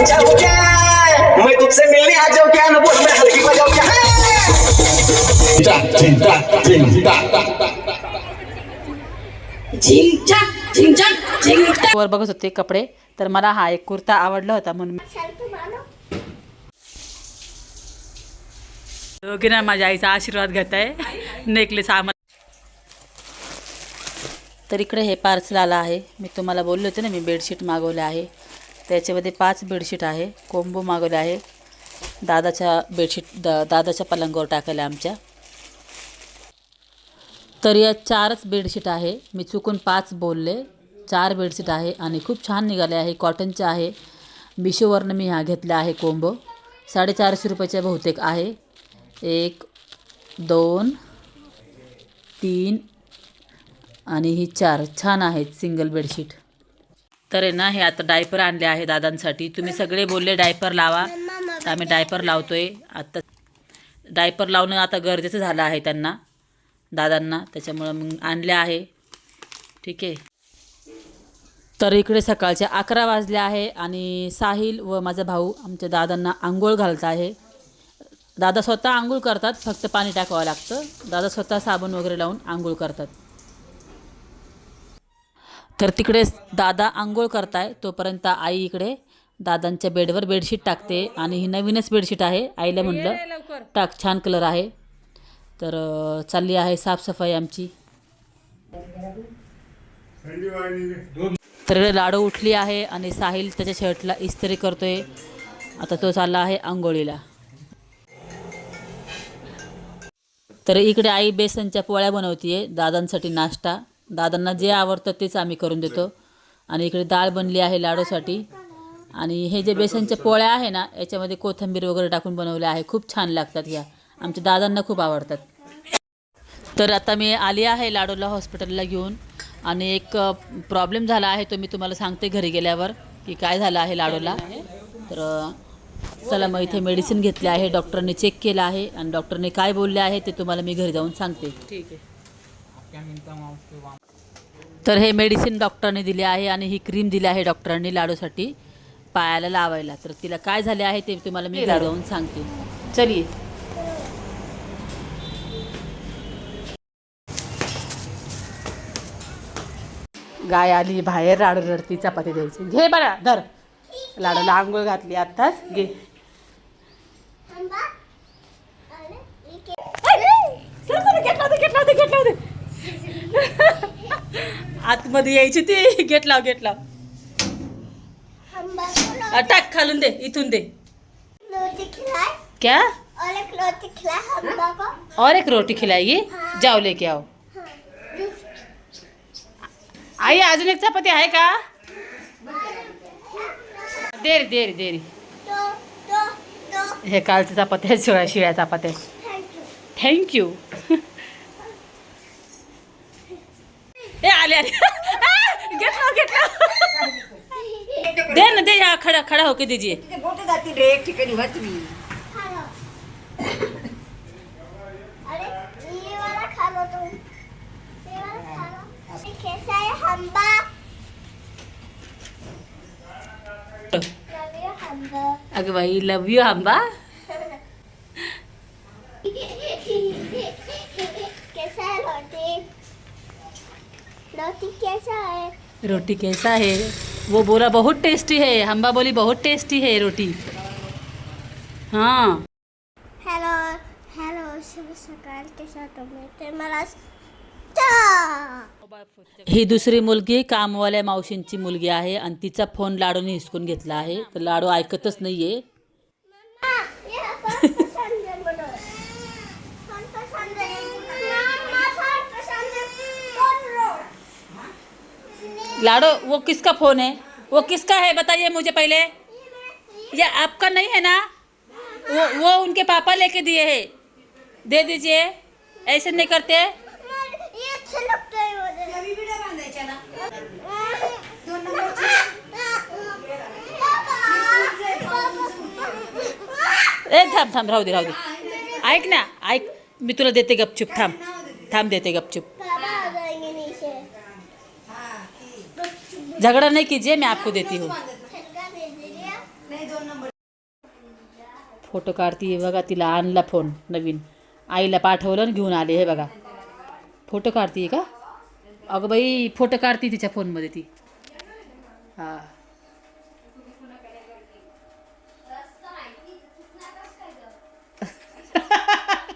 क्या मैं तुझसे मिलने आ क्या बोल मैं हल्की क्या वर बघत होते कपडे तर मला हा एक कुर्ता आवडला होता म्हणून. दोघींना माझ्या आईचा आशीर्वाद घेत आहे. नेकलेस आम्हाला. तर इकडे हे पार्सल आलं आहे. मी तुम्हाला बोलले होते ना मी बेडशीट मागवले आहे. त्याच्यामध्ये पाच बेडशीट आहे कोंबो मागवले आहे. दादाच्या बेडशीट दा दादाच्या पलंगावर टाकायला आमच्या. तर या चारच बेडशीट आहे. मी चुकून पाच बोलले. चार बेडशीट आहे आणि खूप छान निघाले आहे. कॉटनचे आहे. मिशोवरनं मी हा घेतला आहे कोंबो. साडेचारशे रुपयाच्या बहुतेक आहे. एक दोन तीन आणि ही चार. छान आहेत सिंगल बेडशीट. तर आहे ना हे आता डायपर आणले आहे दादांसाठी. तुम्ही सगळे बोलले डायपर लावा. तर आम्ही डायपर लावतोय. आता डायपर लावणं आता गरजेचं झालं आहे त्यांना दादांना. त्याच्यामुळं मग आणले आहे. ठीक आहे. तर इकडे सकाळचे अकरा वाजले आहे आणि साहिल व माझा भाऊ आमच्या दादांना आंघोळ घालत आहे. दादा स्वतः आंघोळ करतात फक्त पाणी टाकावं लागतं. दादा स्वतः साबण वगैरे लावून आंघोळ करतात. तर तिकडे दादा आंघोळ करताय तोपर्यंत आई इकडे दादांच्या बेडवर बेडशीट टाकते आणि ही नवीनच बेडशीट आहे. आईला म्हटलं टाक छान कलर आहे. तर चालली आहे साफसफाई आमची. तर इकडे लाडू उठली आहे आणि साहिल त्याच्या शर्टला इस्त्री करतोय. आता तो चालला आहे आंघोळीला. तर इकडे आई बेसनच्या पोळ्या बनवतीये दादांसाठी नाश्ता. दादांना जे आवडतं तेच आम्ही करून देतो. आणि इकडे डाळ बनली आहे लाडूसाठी. आणि हे जे बेसनच्या पोळ्या आहे ना याच्यामध्ये कोथिंबीर वगैरे टाकून बनवल्या आहे. खूप छान लागतात ह्या. आमच्या दादांना खूप आवडतात. तर आता मी आली आहे लाडूला हॉस्पिटलला घेऊन. आणि एक प्रॉब्लेम झाला आहे तो मी तुम्हाला सांगते घरी गेल्यावर की काय झालं आहे लाडूला. तर चला मग इथे मेडिसिन घेतले आहे. डॉक्टरने चेक केलं आहे. आणि डॉक्टरने काय बोलले आहे ते तुम्हाला मी घरी जाऊन सांगते. ठीक आहे. तर हे मेडिसिन डॉक्टरने दिले आहे आणि ही क्रीम दिली आहे डॉक्टरांनी लाडूसाठी पायाला लावायला. तर तिला काय झाले आहे ते तुम्हाला मी जाऊन सांगते. चलिये गाय आली बाहेर लाडू रडती चपाती द्यायची. घे बरं धर. लाडूला आंघोळ घातली आत्ताच. घे. सर, सर, घेतला होता, घेतला होता, घेतला होता. आतमध्ये यायची ती. गेट लाव गेट लाव. टाक खालून दे इथून दे. क्या? और एक रोटी खिलाएगी जाओ लेके आओ. आई अजून एक चपाती आहे का? देरी देरी देरी. हे कालच्या चपात्या. शिळ्या शिळ्या चपात्या थँक्यू ए आले आले. घेतला घेतला. दे ना दे या खड़ा खड़ा होके दीजिए. मोठे जातील रे एक ठिकाणी वाचवी. अगं बाई लव यू आंबा कैसा है रोटी रोटी कैसा है? रोटी कैसा है? वो बोला बहुत टेस्टी है। हम्बा बोली बहुत टेस्टी है रोटी। हाँ। हॅलो हॅलो शुभ सकाळ कशा तुम्ही ते मला ही दुसरी मुलगी कामवाल्या मावशींची मुलगी आहे आणि तिचा फोन लाडूने हिसकून घेतला आहे. तर लाडू ऐकतच नाहीये. लाडो, वो किसका फ़ोन है? वो किसका है? बताइए मुझे पहले। ये आपका नहीं है ना? वो वो उनके पापा लेके दिए हैं। दे दीजिए। ऐसे नहीं करते। ये अच्छा लगता है मुझे ए थांब थांब राहू दे ना ऐक मी तुला देते गपचूप थांब थांब देते गपचूप। झगड़ा नहीं कीजिए मैं आपको देती हूँ। फोटो काढती बघा तिला आणला फोन नवीन. आईला पाठवलं आणि घेऊन आले हे बघा. फोटो काढते का? अगं बाई फोटो काढते तिच्या फोनमध्ये ती. हां.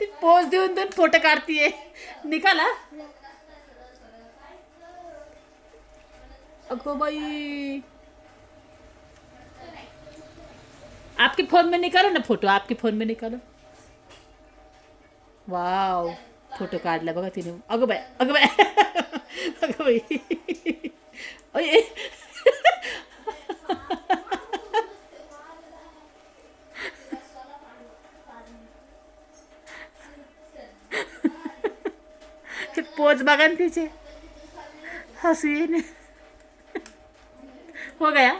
ती पोज देऊन देऊन फोटो काढतीये. निकाला अगो बाई आपके फोन में निकालो ना फोटो आपके फोन में निकालो। वाव फोटो काढला बघा तिने। अगं बाय अगं बाय अगं बाई ओय पोच बघा ना। तिचे हसू येईन हो गया?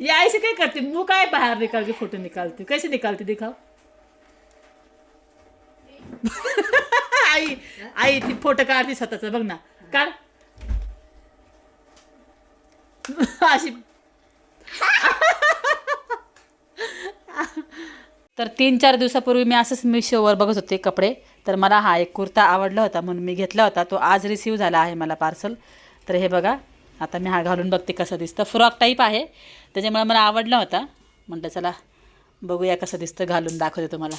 ये ऐसे काय करते? मुंह काय बाहेर निकाल के फोटो निकालते। कैसे निकालते दिखाओ? आई आई ती फोटो काढते स्वतःचा बघ ना। काढ अशी। तर तीन चार दिवसापूर्वी मी असंच मिशोवर बघत होते कपडे. तर मला हा एक कुर्ता आवडला होता म्हणून मी घेतला होता. तो आज रिसीव झाला आहे मला पार्सल तर हे बघा. आता मी हा घालून बघते कसं दिसतं. फ्रॉक टाईप आहे. त्याच्यामुळे मला आवडला होता. म्हटलं चला बघूया कसं दिसतं घालून दाखवते तुम्हाला.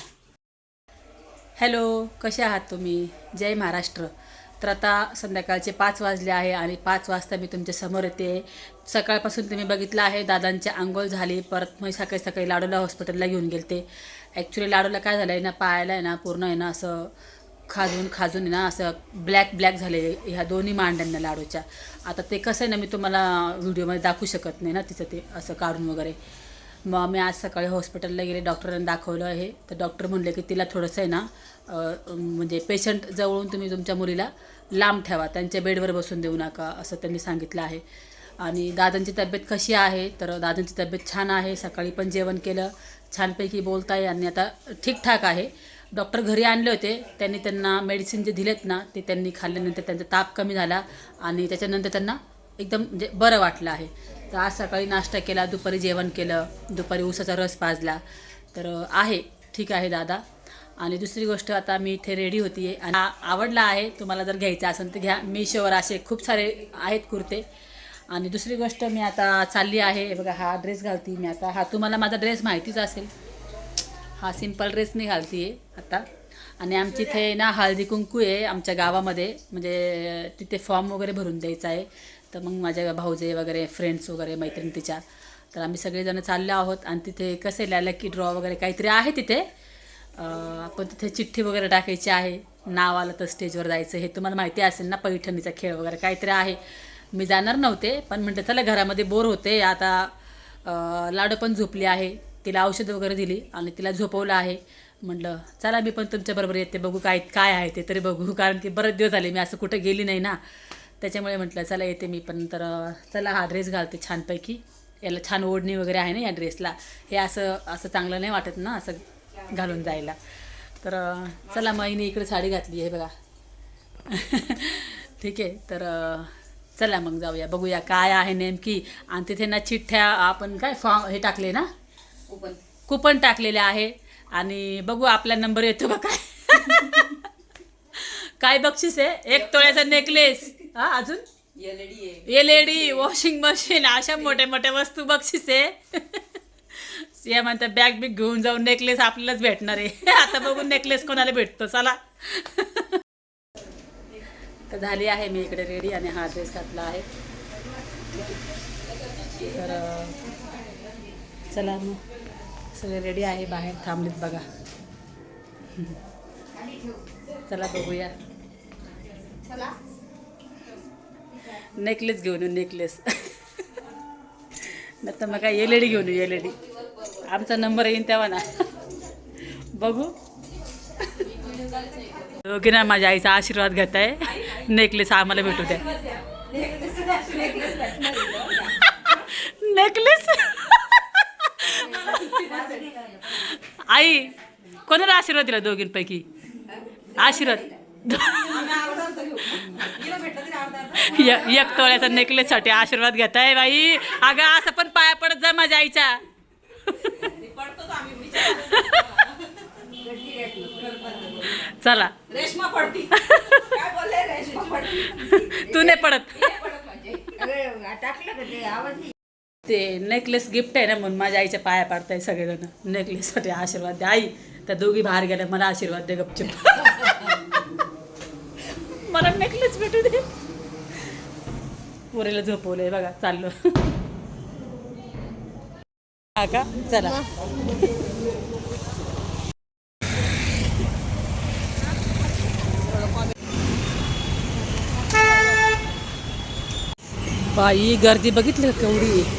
हॅलो कसे आहात तुम्ही? जय महाराष्ट्र. तर आता संध्याकाळचे पाच वाजले आहे आणि पाच वाजता मी तुमच्यासमोर येते. सकाळपासून तुम्ही बघितलं आहे दादांची आंघोळ झाली परत मग सकाळी सकाळी लाडूला हॉस्पिटलला घेऊन गेलते. ॲक्च्युली लाडूला काय झालं आहे ना पायाला आहे ना पूर्ण आहे ना असं खाजून खाजून आहे ना असं ब्लॅक ब्लॅक झाले ह्या दोन्ही मांड्यांना लाडूच्या. आता ते कसं आहे ना मी तुम्हाला व्हिडिओमध्ये दाखवू शकत नाही ना तिचं ते असं काढून वगैरे. मग मी आज सकाळी हॉस्पिटलला गेले डॉक्टरांना दाखवलं आहे. तर डॉक्टर म्हणले की तिला थोडंसं आहे ना म्हणजे पेशंट जवळून तुम्ही तुमच्या मुलीला लांब ठेवा त्यांच्या बेडवर बसून देऊ नका असं त्यांनी सांगितलं आहे. आणि दादांची तब्येत कशी आहे? तर दादांची तब्येत छान आहे सकाळी पण जेवण केलं. छानपैकी बोलताय आणि आता ठीकठाक आहे. डॉक्टर घरी आणले होते. त्यांनी त्यांना मेडिसिन जे दिलेत ना ते त्यांनी खाल्ल्यानंतर त्यांचा ताप कमी झाला आणि त्याच्यानंतर त्यांना एकदम म्हणजे बरं वाटलं आहे. तर आज सकाळी नाश्ता केला दुपारी जेवण केलं दुपारी ऊसाचा रस पाजला तर आहे. ठीक आहे दादा. आणि दुसरी गोष्ट आता मी इथे रेडी होती आहे. आणि आवडला आहे. तुम्हाला जर घ्यायचा असेल तर घ्या. मिशोवर असे खूप सारे आहेत कुर्ते. आणि दुसरी गोष्ट मी आता चालली आहे. बघा हा ड्रेस घालते मी आता. हा तुम्हाला माझा ड्रेस माहितीच असेल. हा सिंपल ड्रेस मी घालते आहे आता. आणि आमची इथे ना हळदी कुंकू आहे आमच्या गावामध्ये म्हणजे तिथे फॉर्म वगैरे भरून द्यायचा आहे. तर मग माझ्या भाऊजे वगैरे फ्रेंड्स वगैरे मैत्रिणी तिच्या तर आम्ही सगळेजण चाललो आहोत. आणि तिथे कसे लकी ड्रॉ वगैरे काहीतरी आहे तिथे. आपण तिथे चिठ्ठी वगैरे टाकायची आहे. नाव आलं तर स्टेजवर जायचं. हे तुम्हाला माहिती असेल ना पैठणीचा खेळ वगैरे काहीतरी आहे. मी जाणार नव्हते पण म्हणते चला घरामध्ये बोर होते आता लाडू पण झोपली आहे. तिला औषधं वगैरे दिली आणि तिला झोपवलं आहे. म्हटलं चला मी पण तुमच्याबरोबर येते. बघू काय काय आहे ते तरी बघू. कारण की बरेच दिवस झाले मी असं कुठं गेली नाही ना. त्याच्यामुळे म्हटलं चला येते मी पण. तर चला हा ड्रेस घालते छानपैकी. याला छान ओढणी वगैरे आहे ना या ड्रेसला. हे असं असं चांगलं नाही वाटत ना असं घालून जायला. तर चला मग इकडे साडी घातली आहे बघा. ठीक आहे. तर चला मग जाऊया. बघूया काय आहे नेमकी. आणि तिथे ना चिठ्ठ्या आपण काय फॉर्म हे टाकले ना? कुपन. टाकलेले आहे. आणि बघू आपला नंबर येतो का काय काय बक्षीस आहे? एक तोळ्याचा नेकलेस हा अजून? एल डी वॉशिंग मशीन अशा मोठ्या मोठ्या वस्तू बक्षीस आहे. या म्हणतात बॅग बिग घेऊन जाऊन नेकलेस आपल्यालाच भेटणार आहे. आता बघून नेकलेस कोणाला भेटतो. चला. तर झाली आहे मी इकडे रेडी आणि हा ड्रेस घातला आहे. तर चला मग. सगळे रेडी आहे बाहेर थांबलीत बघा. चला बघूया. नेकलेस घेऊन येऊ नेकलेस नाही तर मग काय एल डी घेऊन येऊ एल डी आमचा नंबर येईन तेव्हा ना. बघू. दोघी ना माझ्या आईचा आशीर्वाद घेत आहे. नेकलेस आम्हाला भेटू द्या. नेकलेस आई कोणाला आशीर्वाद दिला दोघींपैकी? आशीर्वाद. य- एक तोळ्याचा नेकलेससाठी आशीर्वाद घेताय बाई. अगं असं पण पाया पडत जा माझ्या आईच्या. चला. रेशमा पडती. तू नाही पडत. ते नेकलेस गिफ्ट आहे ना म्हणून माझ्या आईच्या पाया पाडताय सगळेजण. नेकलेससाठी आशीर्वाद द्या. आई त्या दोघी बाहेर गेल्या मला आशीर्वाद दे गपचूप. मला नेकलेस भेटू दे. पोरीला झोपवलंय बघा चाललो. हा का? चला. बाई गर्दी बघितली का केवढी?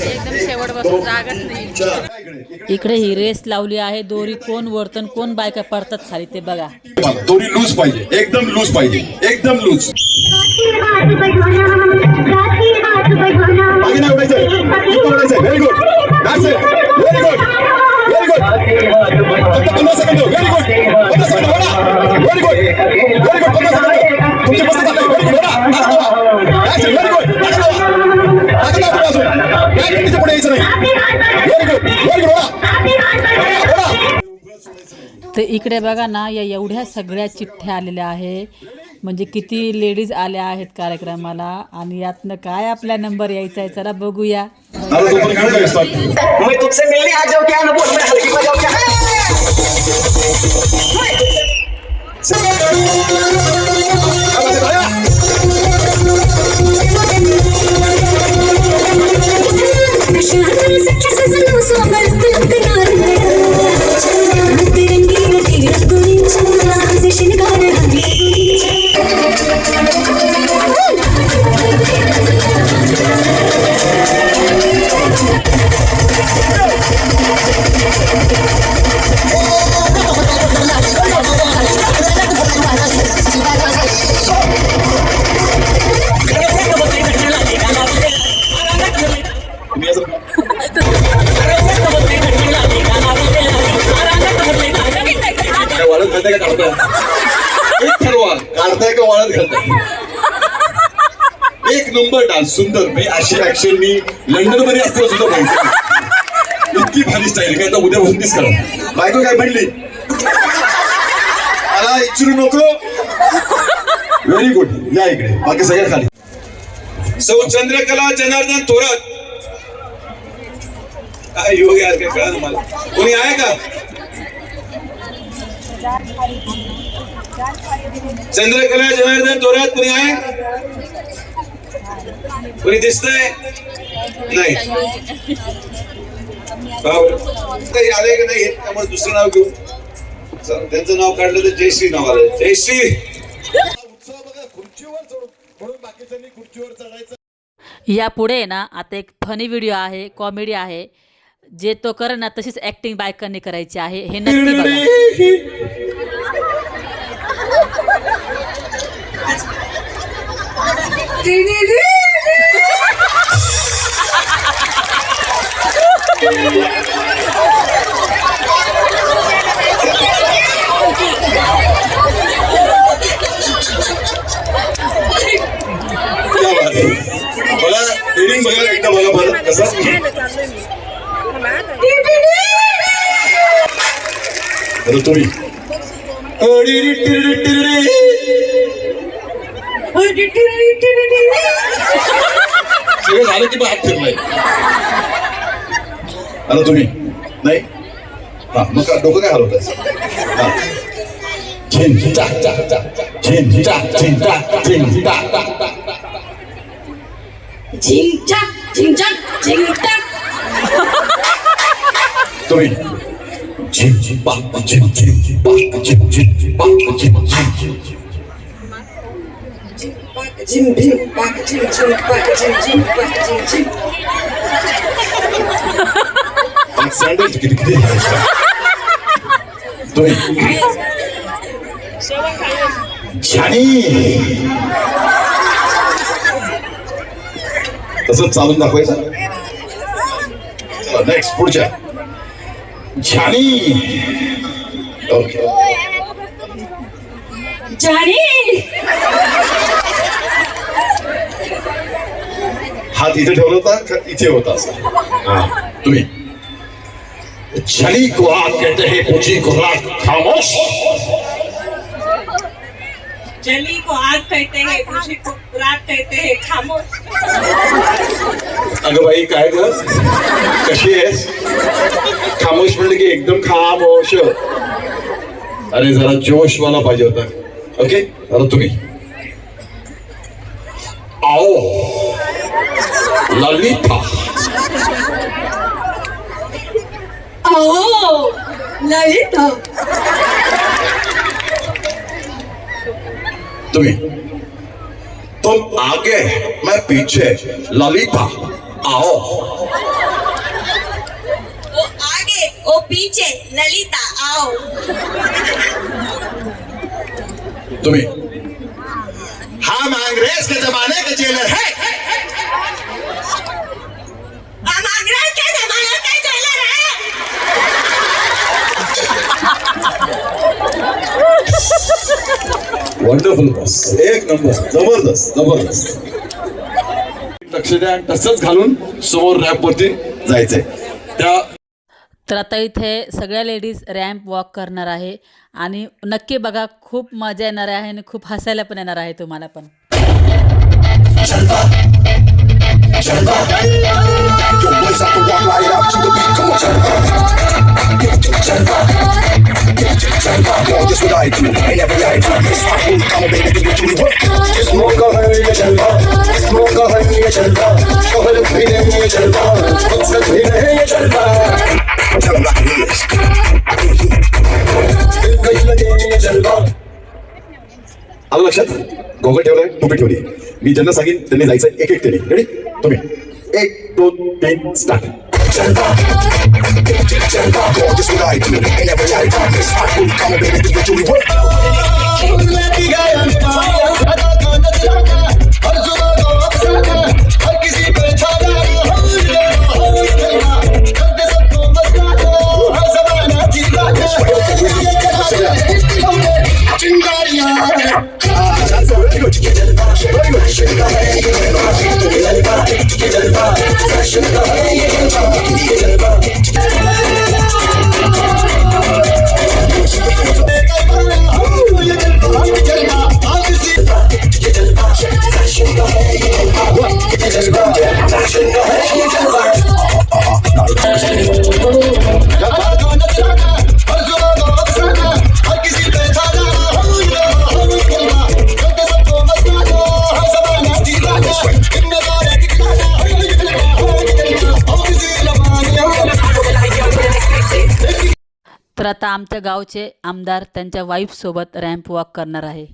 आहे एकदम शेवट बसून जागाच नाही इकडे ही रेस लावली आहे दोरी कोण वर्तन कोण बायका पडतात खाली ते बघा दोरी लूज पाहिजे एकदम लूज पाहिजे एकदम लूज मागे नाही इकडे बघा ना या एवढ्या सगळ्या चिठ्ठ्या आलेल्या आहे. म्हणजे किती लेडीज आल्या आहेत कार्यक्रमाला आणि यातनं काय आपला नंबर यायचा आहे चला बघूया. सुंदर. म्हणजे अशी ऍक्शन मी लंडनमध्ये असताना सुद्धा पाहिजे इतकी भारी स्टाईल काय आता उद्या तीच करा. बायको काय म्हणली? मला इच्छू नको. व्हेरी गुड या इकडे. बाकी सगळ्या खाली. सौ चंद्रकला जनार्दन थोरात. काय योग यार काय कळलं मला कोणी आहे का? चंद्रकला जनार्दन थोरात कोणी आहे? कोणी दिसतंय? नाही. आलंय का नाही त्यामुळे दुसरं नाव घेऊ. त्यांचं नाव काढलं तर जयश्री नाव आलं. जयश्री! उत्सव बघा खुर्चीवर चढून म्हणून बाकीच्यांनी खुर्चीवर चढायचं यापुढे ना आता एक फनी व्हिडिओ आहे कॉमेडी आहे जे तो करे ना तशीच ॲक्टिंग बायकांनी करायची आहे. हे नक्की बघा. बघा ट्रेनिंग बघा एकदा बघा बरं कसं. तुम्ही. सगळं झालं की हात फिरलाय. आता तुम्ही. नाही? हा मग डोकं काय हलवताय? हा. झिन झिन चाक चाक चाक झिन झिन चाक झिन चाक झिन झिन चाक चाक चाक झिंगचक झिंगचक झिंगचक तुम्ही झिम झिम पाक झिम झिम झिम पाक झिम झिम झिम पाक झिम झिम झिम झिम झिम पाक झिम झिम पाक झिम झिम पाक झिम झिम पाक सँडल किती किती तुम्ही छानी तसंच चालून दाखवायचं नेक्स्ट पुढच्या छानी ओके हात इथे ठेवला होता का इथे होता असं? हा तुम्ही. को आग कहते हैं पूछी को रात खामोश। जली को आग कहते हैं तुझे को रात कहते हैं खामोश अगं बाई काय ग? कशी आहेस? खामोश म्हणलं की एकदम खामोश. अरे जरा जोश वाला पाहिजे होता. ओके आता तुम्ही. आओ. ललिता. ओ ललित. तुम्ही. तुम आगे मैं पीछे। ललिता आओ। ओ आगे ओ पीछे। ललिता आओ। तुम्ही। हम अंग्रेज़ के जमाने के जेलर है। हम अंग्रेज़ के जमाने के जेलर हैं। वंडरफुल बस एक नंबर. जबरदस्त. जबरदस्त. लक्ष द्या आणि तसंच घालून समोर जायचंय. त्या तर आता इथे सगळ्या लेडीज रॅम्प वॉक करणार आहे. आणि नक्की बघा खूप मजा येणार आहे आणि खूप हसायला पण येणार आहे तुम्हाला पण. Yo, boys have to walk right up to the beat. Come on, Yo, this what I do. And every I do. This my food. Come on, baby, do it to the work. Smoke a honey, ये चलवा. Smoke a honey, ये चलवा. शोहर पीने में ये चलवा. मकसद पीने है ये चलवा. Tell 'em like it is. दिल कहीं लगे ये चलवा. आलं लक्षात Goggle ठेवलाय टोपी ठेवली. मी ज्यांना सांगेन त्यांनी जायचं एक एक तरी रेडी तुम्ही. एक दोन तीन स्टार्ट तर आता आमच्या गावचे आमदार त्यांच्या वाईफसोबत रॅम्प वॉक करणार आहे.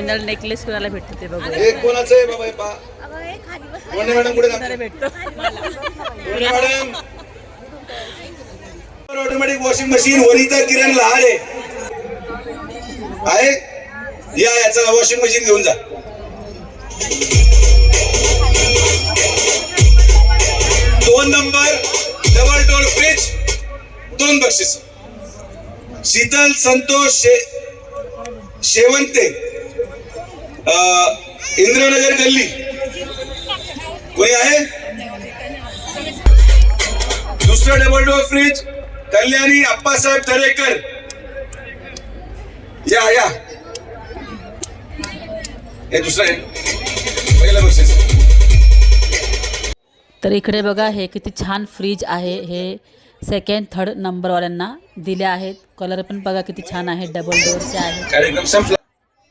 फायनल नेकलेस कोणाला भेटते ते बघू. हे कोणाचं आहे बाबा हे पा. अगं, हे खाली बस कोणी मॅडम पुढे दाखवा. भेटतो? कोणी madam? Automatic washing machine Vanita Kiran Lahare आहे. या या चला वॉशिंग मशीन घेऊन जा. दोन नंबर डबल डोर फ्रिज दोन बक्षीस. शीतल संतोष शे शेवंते. इंद्रनगर गल्ली. कोणी आहे? दुसरं double door fridge Kalyani Appasaheb Darekar. या या. हे दुसरं आहे. पहिलं बक्षीस. तर इकडे बघा हे किती छान फ्रीज आहे. हे सेकंड थर्ड नंबरवाल्यांना दिले आहेत. कलर पण बघा किती छान आहे. डबल डोअरचे आहे कार्यक्रम संपला.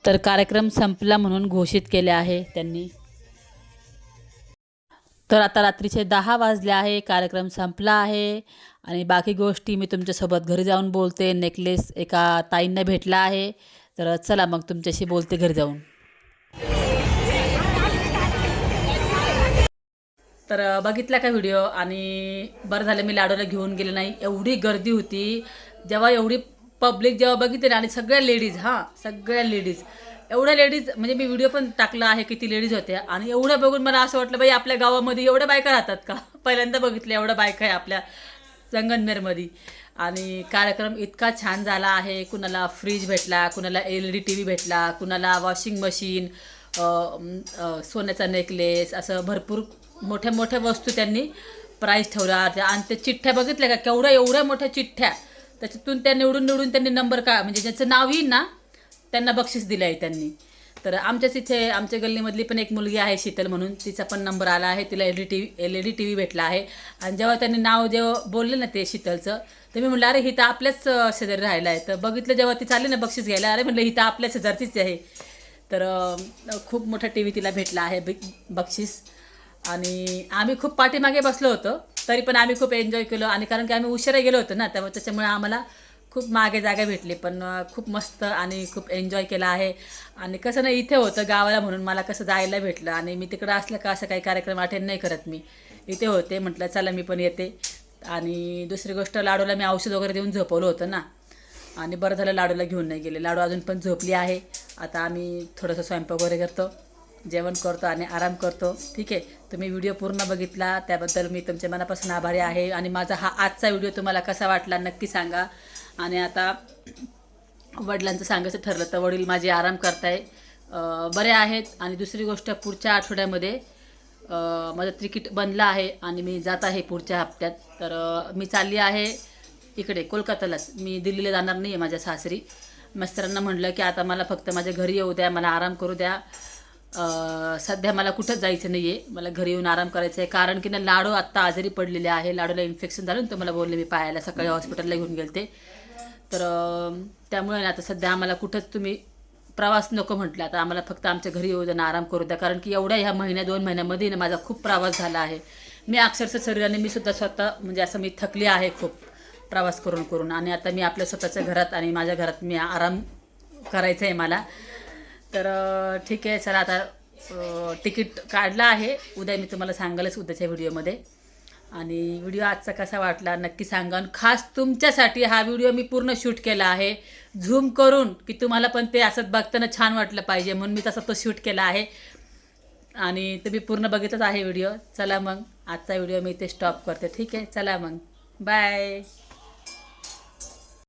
तर कार्यक्रम संपला म्हणून घोषित केले आहे त्यांनी. तर आता रात्रीचे दहा वाजले आहे कार्यक्रम संपला आहे. आणि बाकी गोष्टी मी तुमच्यासोबत घरी जाऊन बोलते. नेकलेस एका ताईंना भेटला आहे. तर चला मग तुमच्याशी बोलते घरी जाऊन. तर बघितला का व्हिडिओ? आणि बरं झालं मी लाडूला घेऊन गेले नाही. एवढी गर्दी होती. जेव्हा एवढी पब्लिक जेव्हा बघितली ना आणि सगळ्या लेडीज हां सगळ्या लेडीज. एवढ्या लेडीज म्हणजे मी व्हिडिओ पण टाकला आहे किती लेडीज होत्या. आणि एवढं बघून मला असं वाटलं बाई आपल्या गावामध्ये एवढ्या बायका राहतात का? पहिल्यांदा बघितलं एवढ्या बायका आहे आपल्या संगमनेरमध्ये आणि कार्यक्रम इतका छान झाला आहे. कुणाला फ्रीज भेटला कुणाला L E D T V भेटला कुणाला वॉशिंग मशीन सोन्याचा नेकलेस असं भरपूर मोठ्या मोठ्या वस्तू त्यांनी प्राईज ठेवला त्या आणि त्या चिठ्ठ्या बघितल्या का? केवढ्या एवढ्या मोठ्या चिठ्ठ्या. त्याच्यातून त्या निवडून निवडून त्यांनी नंबर का म्हणजे ज्याचं नाव येईल ना त्यांना बक्षीस दिलं आहे त्यांनी. तर आमच्याच इथे आमच्या गल्लीमधली पण एक मुलगी आहे शीतल म्हणून तिचा पण नंबर आला आहे तिला L E T V L E D T V भेटला आहे. आणि जेव्हा त्यांनी नाव जेव्हा बोलले ना ते शीतलचं तर मी म्हटलं अरे ही तर आपल्याच शेजारी राहिलं आहे तर बघितलं जेव्हा ती चालली ना बक्षीस घ्यायला अरे म्हटलं ही तर आपल्या शेजारचीच आहे. तर खूप मोठा टी व्ही तिला भेटला आहे बक्षीस. आणि आम्ही खूप पाठीमागे बसलो होतो तरी पण आम्ही खूप एन्जॉय केलो आणि कारण की आम्ही उशिरा गेलो होतो ना त्यामुळे त्याच्यामुळे आम्हाला खूप मागे जागा भेटली पण खूप मस्त आणि खूप एन्जॉय केला आहे. आणि कसं ना इथे होतं गावाला म्हणून मला कसं जायला भेटलं आणि मी तिकडं असलं का असं काही कार्यक्रम अटेंड नाही करत मी. इथे होते म्हटलं चला मी पण येते. आणि दुसरी गोष्ट लाडूला मी औषध वगैरे देऊन झोपवलं होतं ना. आणि बरं झालं लाडूला घेऊन नाही गेले. लाडू अजून पण झोपली आहे. आता आम्ही थोडंसं स्वयंपाक वगैरे करतो. जेवण करतो आणि आराम करतो. ठीक आहे? तुम्ही व्हिडिओ पूर्ण बघितला त्याबद्दल मी तुमच्या मनापासून आभारी आहे आणि माझा हा आजचा व्हिडिओ तुम्हाला कसा वाटला नक्की सांगा. आणि आता वडिलांचं सांगायचं ठरलं तर वडील माझे आराम करताय. बरे आहेत. आणि दुसरी गोष्ट पुढच्या आठवड्यामध्ये माझं तिकीट बनलं आहे आणि मी जात आहे पुढच्या हप्त्यात. तर मी चालली आहे इकडे कोलकात्यालाच मी दिल्लीला जाणार नाही आहे माझ्या सासरी. मिस्टरांना म्हटलं की आता मला फक्त माझ्या घरी येऊ द्या मला आराम करू द्या. सध्या मला कुठंच जायचं नाही आहे मला घरी येऊन आराम करायचं आहे कारण की ना लाडू आत्ता आजारी पडलेले आहे. लाडूला इन्फेक्शन झालं तर तुम्हाला बोलले मी पायाला सकाळी हॉस्पिटलला घेऊन गेलते. तर त्यामुळे आता सध्या आम्हाला कुठंच तुम्ही प्रवास नको म्हटलं. आता आम्हाला फक्त आमच्या घरी येऊ द्या आराम करू द्या. कारण की एवढ्या ह्या महिन्या दोन महिन्यामध्ये ना माझा खूप प्रवास झाला आहे. मी अक्षरशः शरीराने मी सुद्धा स्वतः म्हणजे असं मी थकली आहे खूप प्रवास करून करून आणि आता मी आपल्या स्वतःच्या घरात आणि माझ्या घरात मी आराम करायचं आहे मला. तर ठीक आहे चला आता तिकीट काढलं आहे. उद्या मी तुम्हाला सांगालच उद्याच्या व्हिडिओमध्ये. आणि व्हिडिओ आजचा कसा वाटला नक्की सांगा. आणि खास तुमच्यासाठी हा व्हिडिओ मी पूर्ण शूट केला आहे. झूम करून की तुम्हाला पण ते असं बघताना छान वाटलं पाहिजे म्हणून मी तसा तो शूट केला आहे. आणि तुम्ही पूर्ण बघितच आहे व्हिडिओ. चला मग आजचा व्हिडिओ मी इथे स्टॉप करते. ठीक आहे चला मग. बाय